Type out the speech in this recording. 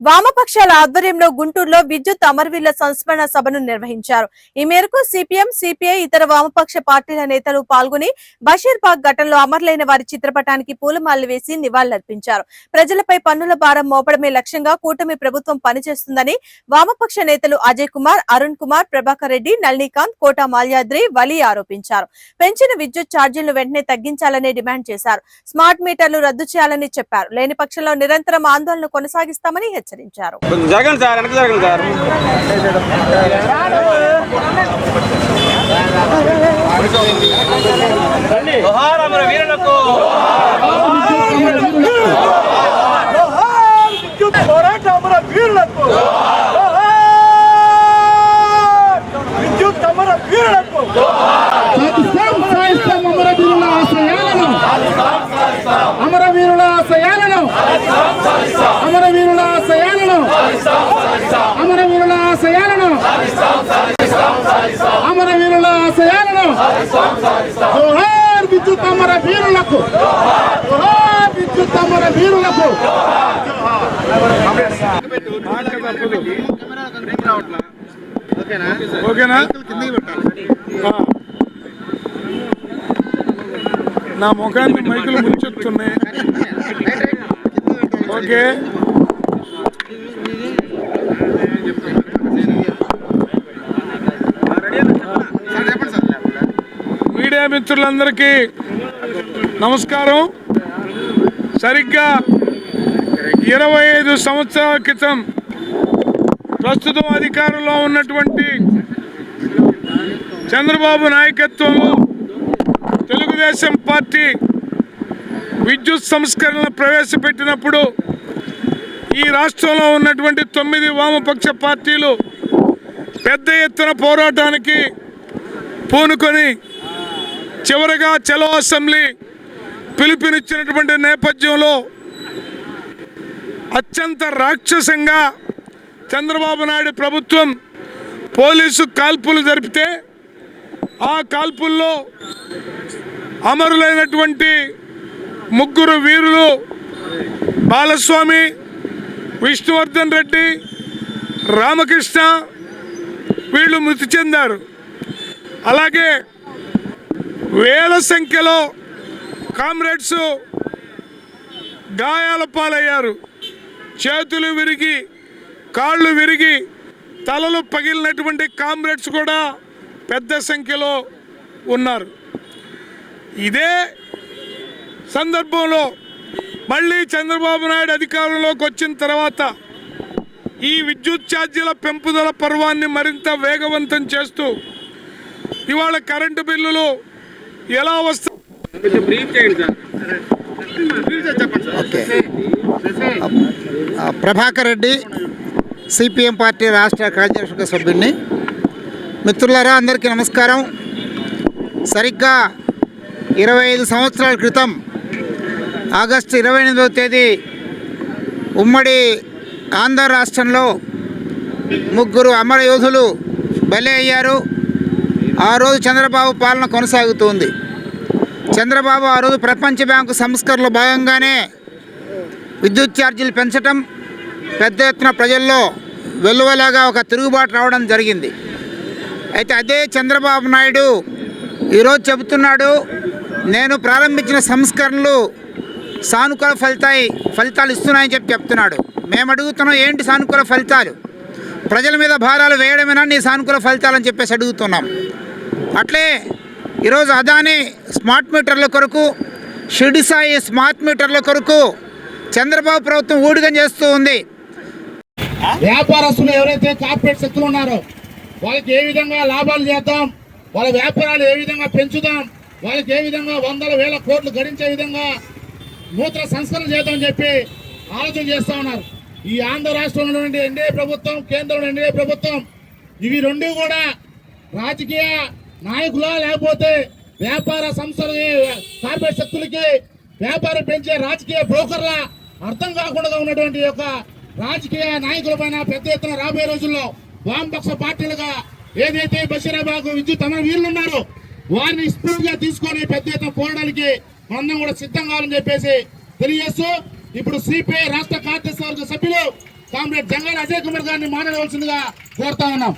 వామపక్షాల ఆధ్వర్యంలో గుంటూరులో విద్యుత్ అమరవీరుల సంస్మరణ సభను నిర్వహించారు. ఈ మేరకు సిపిఎం సిపిఐ ఇతర వామపక్ష పార్టీల నేతలు పాల్గొని బషీర్ పాక్ ఘటనలో అమరులైన వారి చిత్రపటానికి పూలమాలలు వేసి నివాళులర్పించారు. ప్రజలపై పన్నుల భారం మోపడమే లక్ష్యంగా కూటమి ప్రభుత్వం పనిచేస్తుందని వామపక్ష నేతలు అజయ్ కుమార్ అరుణ్ కుమార్ ప్రభాకర్ రెడ్డి నళినీకాంత్ కోట మాల్యాద్రి వలి ఆరోపించారు. పెంచిన విద్యుత్ ఛార్జీలను వెంటనే తగ్గించాలని డిమాండ్ చేశారు. స్మార్ట్ మీటర్లు రద్దు చేయాలని చెప్పారు. లేని పక్షంలో నిరంతరం ఆందోళన కొనసాగిస్తామని హెచ్చరించారు. అమర వీరులకు విద్యుత్ పోరాట అమర వీరులకు విద్యుత్ అమర వీరులకు సాధిస్తాం సాధిస్తాం అమరవీరుల ఆశయాలను అమరవీరుల ఆశయాలను అమరవీరుల ఆశయాలను అమరవీరుల ఆశయాలను అమరవీరుల ఆశయాలను జోహార్ విద్యుత్ అమర వీరులకు జోహార్ విద్యుత్ అమర వీరులకు. ఓకేనా? నా ముఖాన్ని మైకులు ముంచెత్తున్నాయి ఓకే. మీడియా మిత్రులందరికీ నమస్కారం. సరిగ్గా ఇరవై ఐదు సంవత్సరాల క్రితం ప్రస్తుతం అధికారంలో ఉన్నటువంటి చంద్రబాబు నాయకత్వంలో తెలుగుదేశం పార్టీ విద్యుత్ సంస్కరణలు ప్రవేశపెట్టినప్పుడు ఈ రాష్ట్రంలో ఉన్నటువంటి తొమ్మిది వామపక్ష పార్టీలు పెద్ద ఎత్తున పోరాటానికి పూనుకొని చివరిగా చలో అసెంబ్లీ పిలుపునిచ్చినటువంటి నేపథ్యంలో అత్యంత రాక్షసంగా చంద్రబాబు నాయుడు ప్రభుత్వం పోలీసు కాల్పులు జరిపితే ఆ కాల్పుల్లో అమరులైనటువంటి ముగ్గురు వీరులు బాలస్వామి విష్ణువర్ధన్ రెడ్డి రామకృష్ణ వీళ్ళు మృతి చెందారు. అలాగే వేల సంఖ్యలో కామ్రేడ్స్ గాయాల పాలయ్యారు. చేతులు విరిగి కాళ్ళు విరిగి తలలు పగిలినటువంటి కామ్రేడ్స్ కూడా పెద్ద సంఖ్యలో ఉన్నారు. ఇదే సందర్భంలో మళ్ళీ చంద్రబాబు నాయుడు అధికారంలోకి వచ్చిన తర్వాత ఈ విద్యుత్ ఛార్జీల పెంపుదల పర్వాన్ని మరింత వేగవంతం చేస్తూ ఇవాళ కరెంటు బిల్లులు ఎలా sir. Okay. Prabhakar Reddy CPM party రాష్ట్ర కార్యదర్శక సభ్యుడిని మిత్రులారా అందరికీ నమస్కారం. సరిగ్గా ఇరవై ఐదు సంవత్సరాల క్రితం ఆగస్టు ఇరవై ఎనిమిదవ తేదీ ఉమ్మడి ఆంధ్ర రాష్ట్రంలో ముగ్గురు అమర యోధులు బలి అయ్యారు. ఆ రోజు చంద్రబాబు పాలన కొనసాగుతుంది. చంద్రబాబు ఆ రోజు ప్రపంచ బ్యాంకు సంస్కరణలో భాగంగానే విద్యుత్ ఛార్జీలు పెంచటం పెద్ద ఎత్తున ప్రజల్లో వెలువలాగా ఒక తిరుగుబాటు రావడం జరిగింది. అయితే అదే చంద్రబాబు నాయుడు ఈరోజు చెబుతున్నాడు నేను ప్రారంభించిన సంస్కరణలు సానుకూల ఫలితాయి ఫలితాలు ఇస్తున్నాయని చెప్పి చెప్తున్నాడు. మేము అడుగుతున్నాం ఏంటి సానుకూల ఫలితాలు? ప్రజల మీద భారాలు వేయడమేనా నీ సానుకూల ఫలితాలని చెప్పేసి అడుగుతున్నాం. అట్లే ఈరోజు అదాని స్మార్ట్ మీటర్ల కొరకు షిడి సాయి స్మార్ట్ మీటర్ల కొరకు చంద్రబాబు ప్రభుత్వం ఊడిగం చేస్తూ ఉంది. వ్యాపారస్తులు ఎవరైతే కార్పొరేట్ శక్తులు ఉన్నారో వాళ్ళకి ఏ విధంగా లాభాలు చేద్దాం వాళ్ళ వ్యాపారాలు ఏ విధంగా పెంచుదాం వాళ్ళకి ఏ విధంగా వందల వేల కోట్లు గడించే విధంగా నూతన సంస్కరణ చేద్దాం చెప్పి ఆలోచన చేస్తూ ఉన్నారు. ఈ ఆంధ్ర రాష్ట్రంలో నుండి ఎన్డీఏ ప్రభుత్వం కేంద్రంలో ఎన్డీఏ ప్రభుత్వం ఇవి రెండు కూడా రాజకీయ నాయకులా లేకపోతే వ్యాపార సంస్థలకి కార్పొరేట్ శక్తులకి వ్యాపారం పెంచే రాజకీయ బ్రోకర్ల అర్థం కాకుండా ఉన్నటువంటి యొక్క రాజకీయ నాయకుల పైన పెద్ద ఎత్తున రాబోయే రోజుల్లో వామపక్ష పార్టీలుగా ఏదైతే బషీరాబాద్ విద్యుత్ అమర వీళ్ళున్నారో వారిని స్ఫూర్తిగా తీసుకొని పెద్ద ఎత్తున పోరాడానికి మనందరం కూడా సిద్ధం కావాలని చెప్పేసి తెలియజేస్తూ ఇప్పుడు సిపిఐ రాష్ట్ర కార్యదర్శి వర్గ సభ్యులు కామ్రేడ్ జంగాల అజయ్ కుమార్ గారిని మాట్లాడవలసిందిగా కోరుతా ఉన్నాం.